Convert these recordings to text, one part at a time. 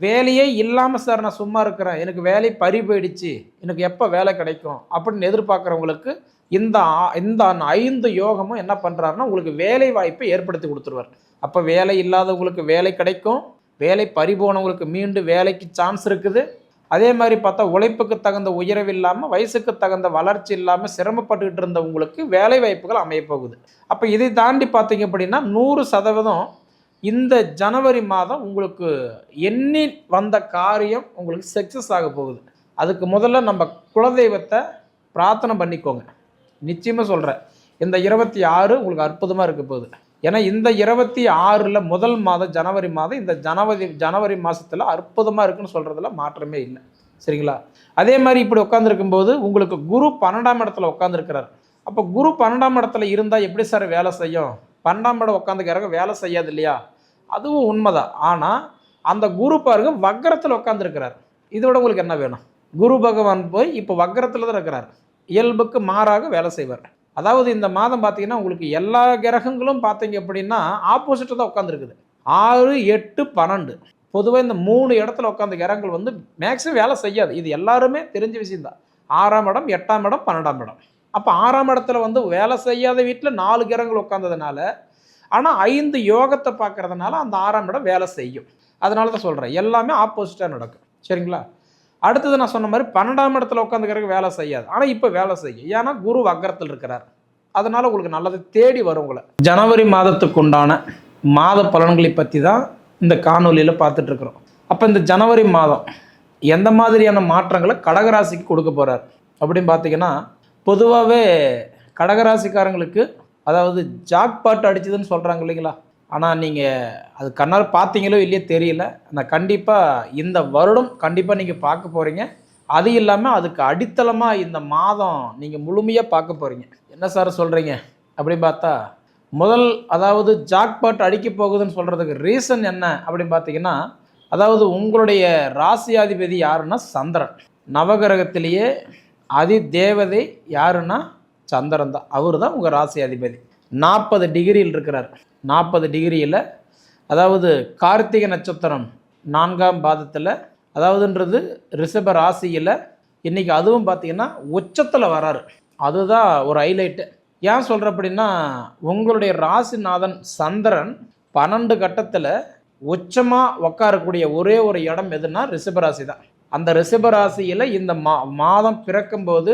வேலையே இல்லாமல் சார் நான் சும்மா இருக்கிறேன். எனக்கு வேலை பறி போயிடுச்சு. எனக்கு எப்போ வேலை கிடைக்கும்? அப்படின்னு எதிர்பார்க்குறவங்களுக்கு இந்த இந்த ஐந்து யோகமும் என்ன பண்ணுறாருன்னா உங்களுக்கு வேலை வாய்ப்பை ஏற்படுத்தி கொடுத்துருவார். அப்போ வேலை இல்லாதவங்களுக்கு வேலை கிடைக்கும். வேலை பறி போனவங்களுக்கு மீண்டும் வேலைக்கு சான்ஸ் இருக்குது. அதே மாதிரி பார்த்தா உழைப்புக்கு தகுந்த உயர்வு இல்லாமல் வயசுக்கு தகுந்த வளர்ச்சி இல்லாமல் சிரமப்பட்டுக்கிட்டு இருந்தவங்களுக்கு வேலை வாய்ப்புகள் அமையப்போகுது அப்போ இதை தாண்டி பார்த்தீங்க அப்படின்னா நூறு சதவீதம் இந்த ஜனவரி மாதம் உங்களுக்கு எண்ணி வந்த காரியம் உங்களுக்கு சக்ஸஸ் ஆக போகுது. அதுக்கு முதல்ல நம்ம குலதெய்வத்தை பிரார்த்தனை பண்ணிக்கோங்க. நிச்சயமாக சொல்கிறேன் இந்த இருபத்தி ஆறு உங்களுக்கு அற்புதமாக இருக்க போகுது. ஏன்னா இந்த இருபத்தி ஆறில் முதல் மாதம் ஜனவரி மாதம் இந்த ஜனவரி ஜனவரி மாதத்தில் அற்புதமாக இருக்குன்னு சொல்கிறதுல மாற்றமே இல்லை. சரிங்களா? அதே மாதிரி இப்படி உட்காந்துருக்கும்போது உங்களுக்கு குரு பன்னெண்டாம் இடத்துல உட்காந்துருக்கிறார் அப்போ குரு பன்னெண்டாம் இடத்துல இருந்தால் எப்படி சார் வேலை செய்யும்? பன்னெண்டாம் இடம் உட்காந்துக்கிறக்க வேலை செய்யாது இல்லையா? அதுவும் உண்மைதான். ஆனால் அந்த குரு பாருங்க வக்கரத்தில் உட்காந்துருக்கிறார் இதோட உங்களுக்கு என்ன வேணும்? குரு பகவான் போய் இப்போ வக்கரத்தில் தான் இருக்கிறார். இயல்புக்கு மாறாக வேலை செய்வார். அதாவது இந்த மாதம் பார்த்தீங்கன்னா உங்களுக்கு எல்லா கிரகங்களும் பார்த்தீங்க அப்படின்னா ஆப்போசிட்டாக தான் உட்காந்துருக்குது ஆறு எட்டு பன்னெண்டு. பொதுவாக இந்த மூணு இடத்துல உட்காந்த கிரகங்கள் வந்து மேக்ஸிமம் வேலை செய்யாது. இது எல்லாருமே தெரிஞ்ச விஷயம்தான். ஆறாம் இடம் எட்டாம் இடம் பன்னெண்டாம் இடம். அப்போ ஆறாம் இடத்துல வந்து வேலை செய்யாத வீட்டில் நாலு கிரகங்கள் உட்காந்ததுனால ஆனால் ஐந்து யோகத்தை பார்க்கறதுனால அந்த ஆறாம் இடம் வேலை செய்யும். அதனால தான் சொல்கிறேன் எல்லாமே ஆப்போசிட்டாக நடக்கும். சரிங்களா? அடுத்தது நான் சொன்ன மாதிரி பன்னெண்டாம் இடத்துல உட்காந்துக்கிறதுக்கு வேலை செய்யாது. ஆனால் இப்போ வேலை செய்யும். ஏன்னா குரு வக்கரத்தில் இருக்கிறார். அதனால உங்களுக்கு நல்லது தேடி வரும் உங்களை. ஜனவரி மாதத்துக்கு உண்டான மாத பலன்களை பற்றி தான் இந்த காணொலியில் பார்த்துட்ருக்குறோம் அப்போ இந்த ஜனவரி மாதம் எந்த மாதிரியான மாற்றங்களை கடகராசிக்கு கொடுக்க போகிறார் அப்படின்னு பார்த்தீங்கன்னா பொதுவாகவே கடகராசிக்காரங்களுக்கு அதாவது ஜாக்பாட் அடிச்சதுன்னு சொல்கிறாங்க இல்லைங்களா? ஆனால் நீங்கள் அது கண்ணால் பார்த்தீங்களோ இல்லையோ தெரியல. ஆனால் கண்டிப்பாக இந்த வருடம் கண்டிப்பாக நீங்கள் பார்க்க போகிறீங்க அது இல்லாமல் அதுக்கு அடித்தளமாக இந்த மாதம் நீங்கள் முழுமையாக பார்க்க போகிறீங்க என்ன சார் சொல்கிறீங்க அப்படின்னு பார்த்தா முதல் அதாவது ஜாக்பாட் அடிக்க போகுதுன்னு சொல்கிறதுக்கு ரீசன் என்ன அப்படின்னு பார்த்தீங்கன்னா அதாவது உங்களுடைய ராசியாதிபதி யாருன்னா சந்திரன். நவகிரகத்திலேயே அதி தேவதை யாருன்னா சந்திரன் தான். அவர் தான் உங்கள் ராசி அதிபதி. நாற்பது டிகிரியில் இருக்கிறார். நாற்பது டிகிரியில் அதாவது கார்த்திகை நட்சத்திரம் நான்காம் பாதத்தில் அதாவதுன்றது ரிஷப ராசியில் இன்றைக்கி அதுவும் பார்த்தீங்கன்னா உச்சத்தில் வராரு. அதுதான் ஒரு ஹைலைட்டு ஏன் சொல்கிற அப்படின்னா உங்களுடைய ராசிநாதன் சந்திரன் பன்னெண்டு கட்டத்தில் உச்சமாக உட்காரக்கூடிய ஒரே ஒரு இடம் எதுனா ரிஷபராசி தான் அந்த ரிஷபராசியில் இந்த மா மாதம் பிறக்கும்போது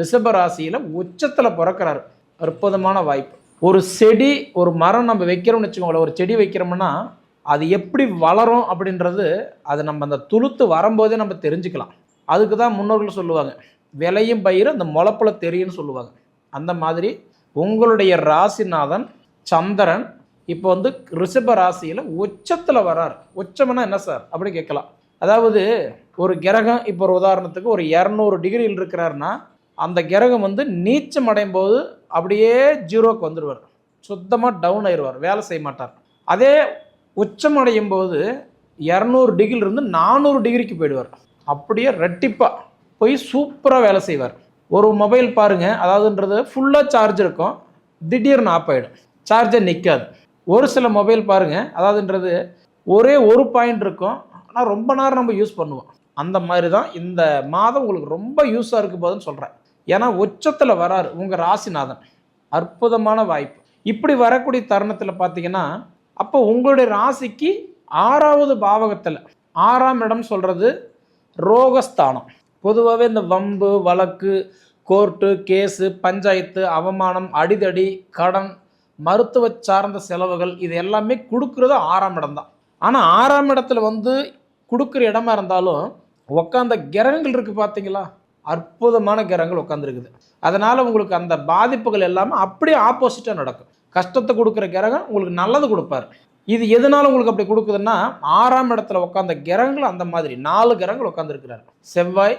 ரிஷபராசியில் உச்சத்தில் பிறக்கிறாரு. அற்புதமான வாய்ப்பு. ஒரு செடி ஒரு மரம் நம்ம வைக்கிறோம்னு வச்சுக்கோங்களேன் ஒரு செடி வைக்கிறோம்னா அது எப்படி வளரும் அப்படின்றது அது நம்ம அந்த துளுத்து வரும்போதே நம்ம தெரிஞ்சுக்கலாம். அதுக்கு தான் முன்னோர்கள் சொல்லுவாங்க. விளையும் பயிர் அந்த முளப்பில் தெரியும்னு சொல்லுவாங்க. அந்த மாதிரி உங்களுடைய ராசிநாதன் சந்திரன் இப்போ வந்து ரிஷப ராசியில் உச்சத்தில் வரார் உச்சம்னா என்ன சார்? அப்படி கேட்கலாம். அதாவது ஒரு கிரகம் இப்போ ஒரு உதாரணத்துக்கு ஒரு இரநூறு டிகிரியில் இருக்கிறாருன்னா அந்த கிரகம் வந்து நீச்சம் அடையும் போது அப்படியே ஜீரோக்கு வந்துடுவார். சுத்தமாக டவுன் ஆயிடுவார் வேலை செய்ய மாட்டார். அதே உச்சம் அடையும் போது இரநூறு டிகிரிலிருந்து நானூறு டிகிரிக்கு போயிடுவார். அப்படியே ரெட்டிப்பாக போய் சூப்பராக வேலை செய்வார். ஒரு மொபைல் பாருங்கள் அதாவதுன்றது ஃபுல்லாக சார்ஜ் இருக்கும். திடீர்னு ஆஃப் ஆகிடும் சார்ஜர் நிற்காது ஒரு சில மொபைல் பாருங்கள் அதாவதுன்றது ஒரே ஒரு பாயிண்ட் இருக்கும். ஆனால் ரொம்ப நேரம் நம்ம யூஸ் பண்ணுவோம். அந்த மாதிரி தான் இந்த மாதம் உங்களுக்கு ரொம்ப யூஸாக இருக்க போதுன்னு சொல்கிறேன் ஏன்னா உச்சத்தில் வராரு உங்கள் ராசிநாதன். அற்புதமான வாய்ப்பு. இப்படி வரக்கூடிய தருணத்தில் பார்த்தீங்கன்னா அப்போ உங்களுடைய ராசிக்கு ஆறாவது பாவகத்தில் ஆறாம் இடம் சொல்கிறது ரோகஸ்தானம். பொதுவாகவே இந்த வம்பு வழக்கு கோர்ட்டு கேஸு பஞ்சாயத்து அவமானம் அடிதடி கடன் மருத்துவ சார்ந்த செலவுகள் இது எல்லாமே கொடுக்குறது ஆறாம் இடம் தான் ஆனால் ஆறாம் இடத்துல வந்து கொடுக்குற இடமா இருந்தாலும் உட்காந்த கிரகங்கள் இருக்குது பார்த்தீங்களா அற்புதமான கிரகங்கள் உட்காந்துருக்குது அதனால் உங்களுக்கு அந்த பாதிப்புகள் எல்லாமே அப்படியே ஆப்போசிட்டாக நடக்கும். கஷ்டத்தை கொடுக்குற கிரகம் உங்களுக்கு நல்லது கொடுப்பாரு. இது எதனால உங்களுக்கு அப்படி கொடுக்குதுன்னா ஆறாம் இடத்துல உட்காந்த கிரகங்கள் அந்த மாதிரி நாலு கிரகங்கள் உட்காந்துருக்கிறார் செவ்வாய்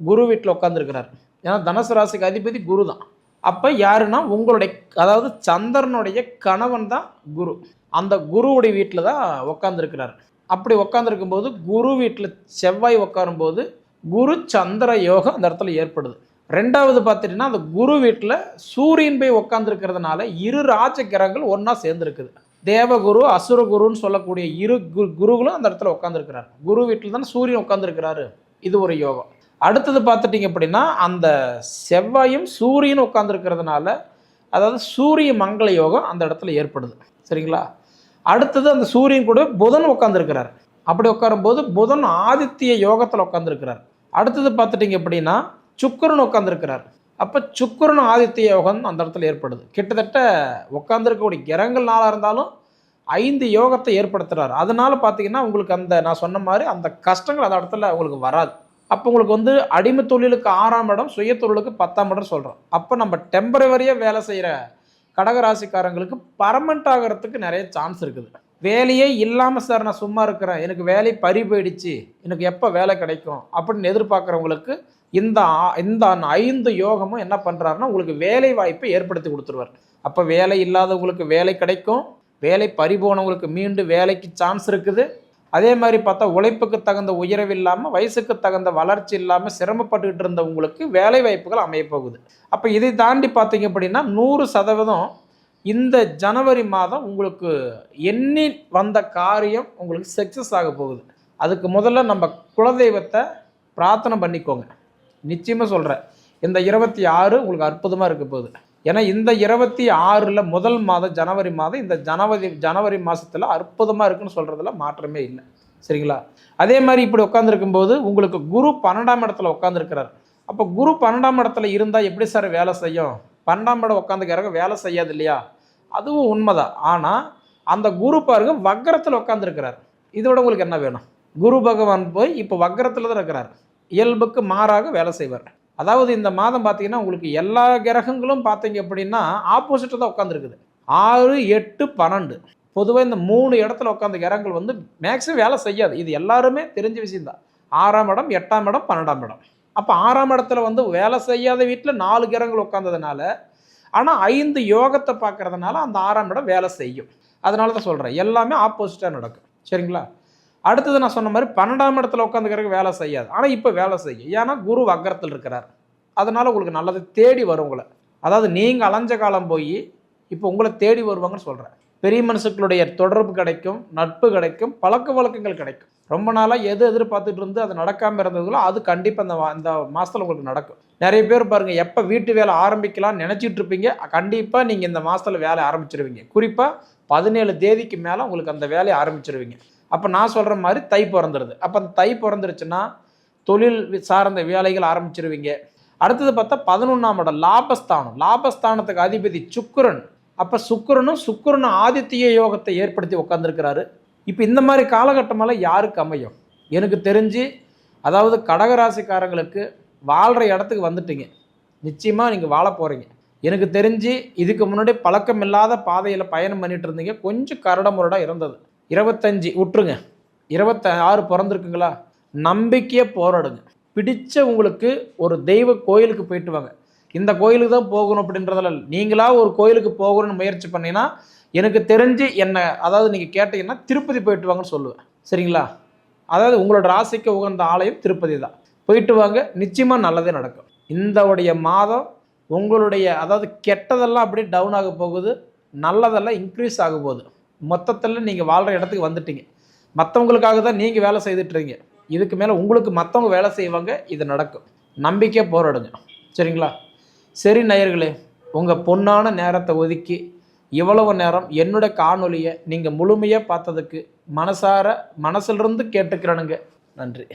குரு வீட்டில் உட்காந்துருக்கிறார் ஏன்னா தனுசு ராசிக்கு அதிபதி குரு தான். அப்போ யாருன்னா உங்களுடைய அதாவது சந்திரனுடைய கணவன் தான் குரு. அந்த குருவுடைய வீட்டில் தான் உட்காந்துருக்கிறார் அப்படி உட்காந்துருக்கும் போது குரு வீட்டில் செவ்வாய் உட்காரும்போது குரு சந்திர யோகம் அந்த இடத்துல ஏற்படுது. ரெண்டாவது பார்த்துட்டிங்கன்னா அந்த குரு வீட்டில் சூரியன் போய் உட்காந்துருக்கிறதுனால இரு ராஜ கிரகங்கள் ஒன்றா சேர்ந்துருக்குது. தேவகுரு அசுரகுருன்னு சொல்லக்கூடிய இரு குரு குருகளும் அந்த இடத்துல உட்காந்துருக்கிறார் குரு வீட்டில் தானே சூரியன் உட்காந்துருக்கிறாரு இது ஒரு யோகம். அடுத்தது பார்த்துட்டிங்க அப்படின்னா அந்த செவ்வாயும் சூரியன் உட்காந்துருக்கிறதுனால அதாவது சூரிய மங்கள யோகம் அந்த இடத்துல ஏற்படுது. சரிங்களா? அடுத்தது அந்த சூரியன் கூட புதன் உட்காந்துருக்கிறார் அப்படி உட்காரும்போது புதன் ஆதித்ய யோகத்தில் உட்காந்துருக்கிறார் அடுத்தது பார்த்துட்டிங்க அப்படின்னா சுக்கரன் உட்காந்துருக்கிறார் அப்போ சுக்கரன் ஆதித்ய யோகம் அந்த இடத்துல ஏற்படுது. கிட்டத்தட்ட உட்காந்துருக்கக்கூடிய கிரகங்கள் நாளாக இருந்தாலும் ஐந்து யோகத்தை ஏற்படுத்துகிறார் அதனால் பார்த்தீங்கன்னா உங்களுக்கு அந்த நான் சொன்ன மாதிரி அந்த கஷ்டங்கள் அந்த இடத்துல உங்களுக்கு வராது. அப்போ உங்களுக்கு வந்து அடிமை தொழிலுக்கு ஆறாம் இடம் சுய தொழிலுக்கு பத்தாம் இடம் சொல்கிறோம் அப்போ நம்ம டெம்பரவரியாக வேலை செய்கிற கடகராசிக்காரங்களுக்கு பர்மனண்ட் ஆகிறதுக்கு நிறைய சான்ஸ் இருக்குது. வேலையே இல்லாமல் சார் நான் சும்மா இருக்கிறேன். எனக்கு வேலை பறி போயிடுச்சு. எனக்கு எப்போ வேலை கிடைக்கும்? அப்படின்னு எதிர்பார்க்குறவங்களுக்கு இந்த இந்த ஐந்து யோகமும் என்ன பண்ணுறாருன்னா உங்களுக்கு வேலை வாய்ப்பை ஏற்படுத்தி கொடுத்துருவார். அப்போ வேலை இல்லாதவங்களுக்கு வேலை கிடைக்கும். வேலை பறி போனவங்களுக்கு மீண்டும் வேலைக்கு சான்ஸ் இருக்குது. அதே மாதிரி பார்த்தா உழைப்புக்கு தகுந்த உயர்வு இல்லாமல் வயசுக்கு தகுந்த வளர்ச்சி இல்லாமல் சிரமப்பட்டுக்கிட்டு இருந்தவங்களுக்கு வேலை வாய்ப்புகள் அமையப்போகுது. அப்போ இதை தாண்டி பார்த்தீங்க அப்படின்னா நூறு சதவீதம் இந்த ஜனவரி மாதம் உங்களுக்கு எண்ணி வந்த காரியம் உங்களுக்கு சக்ஸஸ் ஆக போகுது. அதுக்கு முதல்ல நம்ம குலதெய்வத்தை பிரார்த்தனை பண்ணிக்கோங்க. நிச்சயமாக சொல்கிறேன் இந்த இருபத்தி ஆறு உங்களுக்கு அற்புதமாக இருக்க போகுது. ஏன்னா இந்த இருபத்தி ஆறில் முதல் மாதம் ஜனவரி மாதம் இந்த ஜனவரி ஜனவரி மாதத்தில் அற்புதமாக இருக்குன்னு சொல்கிறதுல மாற்றமே இல்லை. சரிங்களா? அதே மாதிரி இப்படி உட்காந்துருக்கும் போது உங்களுக்கு குரு பன்னெண்டாம் இடத்துல உட்காந்துருக்கிறார் அப்போ குரு பன்னெண்டாம் இடத்துல இருந்தால் எப்படி சார் வேலை செய்யும்? பன்னெண்டாம் இடம் உட்காந்துக்கிறாங்க வேலை செய்யாது இல்லையா? அதுவும் உண்மைதான். ஆனால் அந்த குரு பாருங்க வக்கரத்தில் உட்காந்துருக்கிறார் இதோட உங்களுக்கு என்ன வேணும்? குரு பகவான் போய் இப்போ வக்கரத்தில் தான் இருக்கிறார். இயல்புக்கு மாறாக வேலை செய்வார். அதாவது இந்த மாதம் பார்த்தீங்கன்னா உங்களுக்கு எல்லா கிரகங்களும் பார்த்தீங்க அப்படின்னா ஆப்போசிட்டாக தான் உட்காந்துருக்குது ஆறு எட்டு பன்னெண்டு. பொதுவாக இந்த மூணு இடத்துல உட்காந்த கிரகங்கள் வந்து மேக்ஸிமம் வேலை செய்யாது. இது எல்லாருமே தெரிஞ்ச விஷயம்தான். ஆறாம் இடம் எட்டாம் இடம் பன்னெண்டாம் இடம். அப்போ ஆறாம் இடத்துல வந்து வேலை செய்யாத வீட்டில் நாலு கிரகங்கள் உட்காந்ததுனால ஆனால் ஐந்து யோகத்தை பார்க்கறதுனால அந்த ஆறாம் இடம் வேலை செய்யும். அதனால தான் சொல்கிறேன் எல்லாமே ஆப்போசிட்டாக நடக்கும். சரிங்களா? அடுத்தது நான் சொன்ன மாதிரி பன்னெண்டாம் இடத்துல உட்காந்துக்கிறதுக்கு வேலை செய்யாது. ஆனால் இப்போ வேலை செய்யும். ஏன்னா குரு வக்கரத்தில் இருக்கிறார். அதனால் உங்களுக்கு நல்லது தேடி வரும் உங்களை. அதாவது நீங்கள் அலைஞ்ச காலம் போய் இப்போ உங்களை தேடி வருவாங்கன்னு சொல்கிறேன் பெரிய மனுஷங்களுடைய தொடர்பு கிடைக்கும் நட்பு கிடைக்கும் பழக்க வழக்கங்கள் கிடைக்கும். ரொம்ப நாளாக எது எதிர்பார்த்துட்டு இருந்து அது நடக்காமல் இருந்ததுங்களோ அது கண்டிப்பாக அந்த இந்த மாதத்தில் உங்களுக்கு நடக்கும். நிறைய பேர் பாருங்கள் எப்போ வீட்டு வேலை ஆரம்பிக்கலாம்னு நினச்சிட்டு இருப்பீங்க கண்டிப்பாக நீங்கள் இந்த மாதத்தில் வேலை ஆரம்பிச்சிருவீங்க. குறிப்பாக பதினேழு தேதிக்கு மேலே உங்களுக்கு அந்த வேலையை ஆரம்பிச்சிருவீங்க. அப்போ நான் சொல்கிற மாதிரி தை பிறந்துருது. அப்போ அந்த தை பிறந்துருச்சுன்னா தொழில் சார்ந்த வேலைகள் ஆரம்பிச்சிருவீங்க. அடுத்தது பார்த்தா பதினொன்றாம் இடம் லாபஸ்தானம். லாபஸ்தானத்துக்கு அதிபதி சுக்கிரன். அப்போ சுக்கிரனும் சுக்கிரனும் ஆதித்ய யோகத்தை ஏற்படுத்தி உட்காந்துருக்கிறாரு இப்போ இந்த மாதிரி காலகட்டமெல்லாம் யாருக்கு அமையும்? எனக்கு தெரிஞ்சு அதாவது கடகராசிக்காரங்களுக்கு வாழ்கிற இடத்துக்கு வந்துட்டீங்க. நிச்சயமாக நீங்கள் வாழ போகிறீங்க எனக்கு தெரிஞ்சு இதுக்கு முன்னாடி பழக்கம் இல்லாத பாதையில் பயணம் பண்ணிட்டு இருந்தீங்க. கொஞ்சம் கரடமுரடாக இருந்தது. இருபத்தஞ்சி விட்டுருங்க இருபத்த ஆறு பிறந்திருக்குங்களா? நம்பிக்கையாக போராடுங்க. பிடிச்ச உங்களுக்கு ஒரு தெய்வ கோயிலுக்கு போயிட்டு வாங்க. இந்த கோயிலுக்கு தான் போகணும் அப்படின்றதுல நீங்களாக நீங்களா ஒரு கோயிலுக்கு போகணும்னு முயற்சி பண்ணீங்கன்னா எனக்கு தெரிஞ்சு என்ன அதாவது நீங்கள் கேட்டீங்கன்னா திருப்பதி போயிட்டு வாங்கன்னு சொல்லுவேன். சரிங்களா? அதாவது உங்களோட ராசிக்கு உகந்த ஆலயம் திருப்பதி தான். போயிட்டு வாங்க. நிச்சயமாக நல்லதே நடக்கும். இந்த உடைய மாதம் உங்களுடைய அதாவது கெட்டதெல்லாம் அப்படியே டவுன் ஆக போகுது. நல்லதெல்லாம் இன்க்ரீஸ் ஆக போகுது. மொத்தத்தில் நீங்கள் வாழ்கிற இடத்துக்கு வந்துட்டீங்க. மற்றவங்களுக்காக தான் நீங்கள் வேலை செய்துட்றீங்க இதுக்கு மேலே உங்களுக்கு மற்றவங்க வேலை செய்வாங்க இது நடக்கும். நம்பிக்கை போராடுங்க. சரிங்களா? சரி நேயர்களே உங்கள் பொன்னான நேரத்தை ஒதுக்கி இவ்வளவு நேரம் என்னோட காணொலியை நீங்கள் முழுமையாக பார்த்ததுக்கு மனசார மனசிலிருந்து கேட்டுக்கிறேனுங்க. நன்றி.